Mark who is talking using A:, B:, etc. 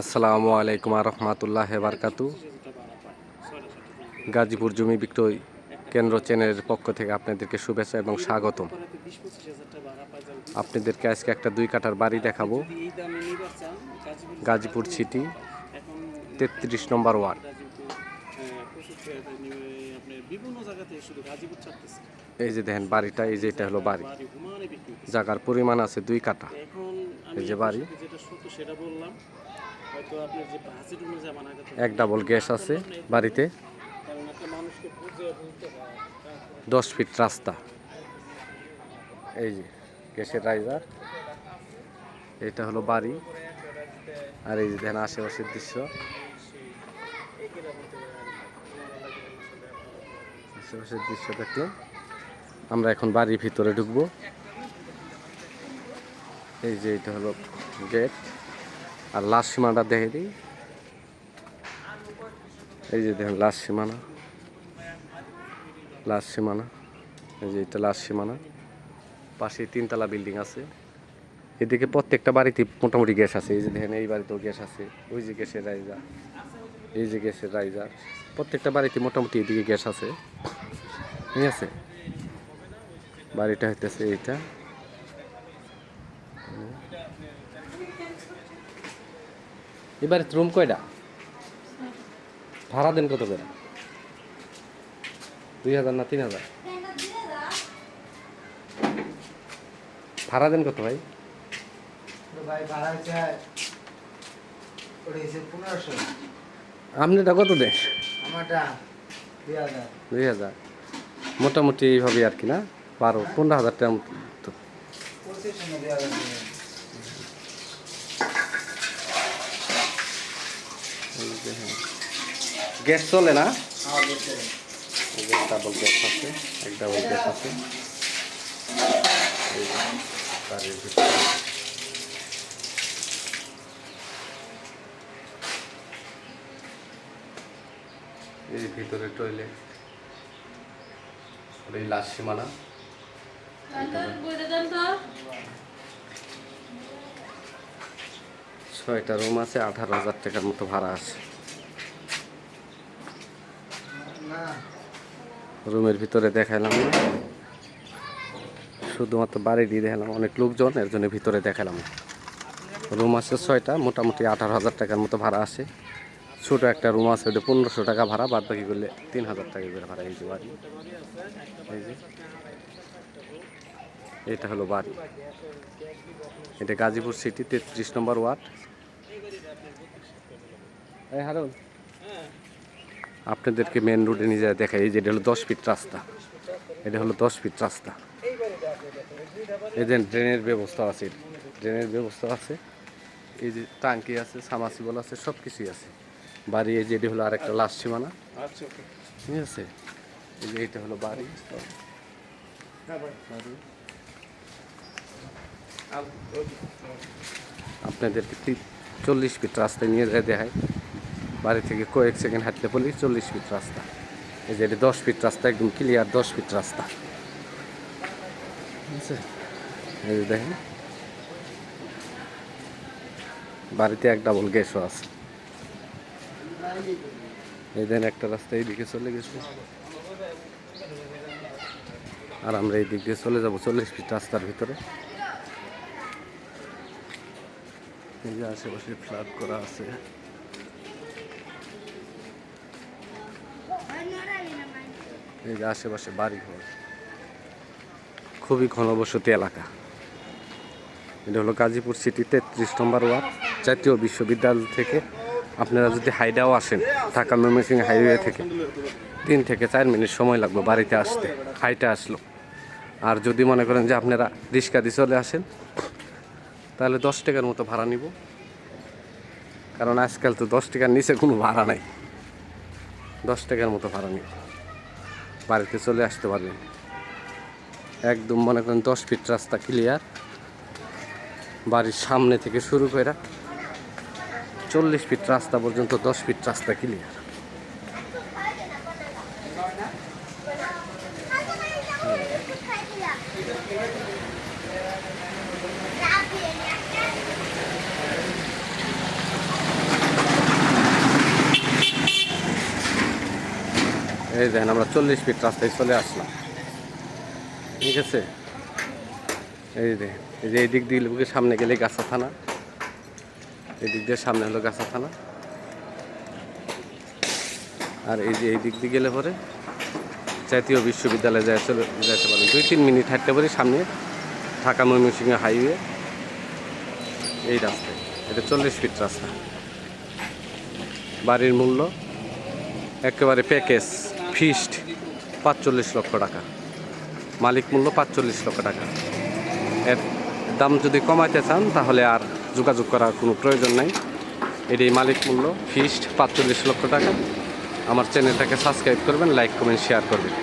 A: আসসালামু আলাইকুম রহমতুল্লাহ বারকাতু। গাজীপুর জমি বিক্রয় কেন্দ্র চ্যানেলের পক্ষ থেকে আপনাদেরকে শুভেচ্ছা এবং স্বাগতম। আপনাদেরকে আজকে একটা দুই কাটার বাড়ি দেখাবো। গাজীপুর সিটি, তেত্রিশ নম্বর ওয়ার্ড।
B: বিভিন্ন জায়গাতে শুধু গাজীপুর ছাড়তেছে।
A: এই যে দেখেন বাড়িটা এই যে এটা হলো বাড়ি। জায়গার পরিমাণ আছে দুই
B: কাটা
A: এই যে বাড়ি।
B: যেটা সত্য সেটা বললাম। হয়তো আপনার যে বাজেট অনুযায়ী আমার
A: এক ডাবল গ্যাস আছে বাড়িতে। দশ ফিট রাস্তা। এই যে গ্যাসের রাইজার এটা হলো বাড়ি। আর এই যে দেখেন আশেপাশের দৃশ্য। আশেপাশের দৃশ্য দেখলে আমরা এখন বাড়ির ভিতরে ঢুকবো। এই যে এটা হলো গেট। আর লাশ সীমানা দেখে দিই। এই যে দেখেন লাশ সীমানা। লাশ সীমানা। এই যে এটা লাশ সীমানা। পাশে তিনতলা বিল্ডিং আছে। এদিকে প্রত্যেকটা বাড়িতে মোটামুটি গ্যাস আছে। এই যে দেখেন এই বাড়িতেও গ্যাস আছে, ওই যে গ্যাসের রাইজার, এই যে গ্যাসের রাইজার। প্রত্যেকটা বাড়িতে মোটামুটি এদিকে গ্যাস আছে। ঠিক আছে। বাড়িটা হইতেছে এইটা। এই বাড়িতে রুম কয়টা? ভাড়া দেন কত করে? দুই হাজার না তিন হাজার? ভাড়া দেন কত ভাই? আপনি কত দেন?
C: দুই হাজার।
A: মোটামুটি এইভাবে আর কি না বারো, পনেরো হাজার টাকা মতো। গ্যাস চলে না ডাবল গ্যাস আছে, এক ডাবল গ্যাস আছে। এই ভিতরে টয়লেট এই লাশ সীমানা। ছয়টা রুম আছে আঠারো হাজার টাকার মতো ভাড়া আছে। রুমের ভিতরে দেখালাম না। শুধুমাত্র বাড়ি দিয়ে দেখালাম অনেক লোকজন এর জন্য ভিতরে দেখালাম রুম আছে ছয়টা মোটামুটি আঠারো হাজার টাকার মতো ভাড়া আছে। ছোটো একটা রুম আছে ওটা পনেরোশো টাকা ভাড়া, বাদ বাকি করলে তিন হাজার টাকা করে ভাড়া এই যে বাড়ি। এটা হলো বাড়ি। এটা গাজীপুর সিটি তেত্রিশ নম্বর ওয়ার্ড। এই আপনাদেরকে মেন রোডে নিয়ে যায় দেখাই। এই যে এটা হলো দশ ফিট রাস্তা। এটা হলো দশ ফিট রাস্তা। এই যে ড্রেনের ব্যবস্থা আছে। ড্রেনের ব্যবস্থা আছে। এই যে টাঙ্কি আছে, সামাসিবল আছে সব কিছুই আছে। বাড়ি এই যে এটি হলো আরেকটা লাশ সীমানা।
B: আচ্ছা
A: ঠিক আছে? এই যে এইটা হলো বাড়ি। বাড়ি। আপনাদেরকে চল্লিশ ফিট রাস্তায় নিয়ে যায় দেখায়। বাড়ি থেকে কয়েক সেকেন্ড হাঁটলে পড়লেই চল্লিশ ফিট রাস্তা। এই যে এটা দশ ফিট রাস্তা একদম ক্লিয়ার দশ ফিট রাস্তা। দেখেন। বাড়িতে এক ডাবল গ্যাসও আছে। এই দেন একটা রাস্তা এইদিকে চলে গেছে। আর আমরা এই দিক দিয়ে চলে যাব, চল্লিশ ফিট রাস্তার ভিতরে। এই যে আশেপাশে ফ্ল্যাট করা আছে। এই যে আশেপাশে বাড়ি ঘর খুবই ঘনবসতি এলাকা। এটা হলো গাজীপুর সিটি তেত্রিশ নম্বর ওয়ার্ড, জাতীয় বিশ্ববিদ্যালয় থেকে আপনারা যদি হাইডাও আসেন, ঢাকা ময়মনসিংহ হাইওয়ে থেকে, তিন থেকে চার মিনিট সময় লাগবে বাড়িতে আসতে, হাইটে আসলো। আর যদি মনে করেন যে আপনারা রিক্সা দিয়ে চলে আসেন, তাহলে দশ টাকার মতো ভাড়া নিব। কারণ আজকাল তো দশ টাকার নিচে কোনো ভাড়া নাই। দশ টাকার মতো ভাড়া নিব। বাড়িতে চলে আসতে পারবেন। একদম মনে করেন দশ ফিট রাস্তা ক্লিয়ার বাড়ির সামনে থেকে শুরু করে চল্লিশ ফিট রাস্তা পর্যন্ত, দশ ফিট রাস্তা ক্লিয়ার এই দেখেন, আমরা চল্লিশ ফিট রাস্তায় চলে আসলাম। ঠিক আছে? এই দেখেন, এই যে এই দিক দিয়ে সামনে গেলে গাছা থানা। এই দিক দিয়ে সামনে হলো গাছা থানা আর এই যে এই দিক দিয়ে গেলে পরে জাতীয় বিশ্ববিদ্যালয়ে যায় চলে যেতে পারেন দুই তিন মিনিট হাঁটতে পারি সামনে ঢাকা ময়মনসিংহ হাইওয়ে। এই রাস্তায়। এটা চল্লিশ ফিট রাস্তা। বাড়ির মূল্য একেবারে প্যাকেজ ফিস্ট পাঁচচল্লিশ লক্ষ টাকা। মালিক মূল্য পাঁচচল্লিশ লক্ষ টাকা। এর দাম যদি কমাইতে চান তাহলে আর যোগাযোগ করার কোনো প্রয়োজন নাই। এটি মালিক মূল্য। ফিস্ট পাঁচচল্লিশ লক্ষ টাকা। আমার চ্যানেলটাকে সাবস্ক্রাইব করবেন লাইক কমেন্ট শেয়ার করবেন।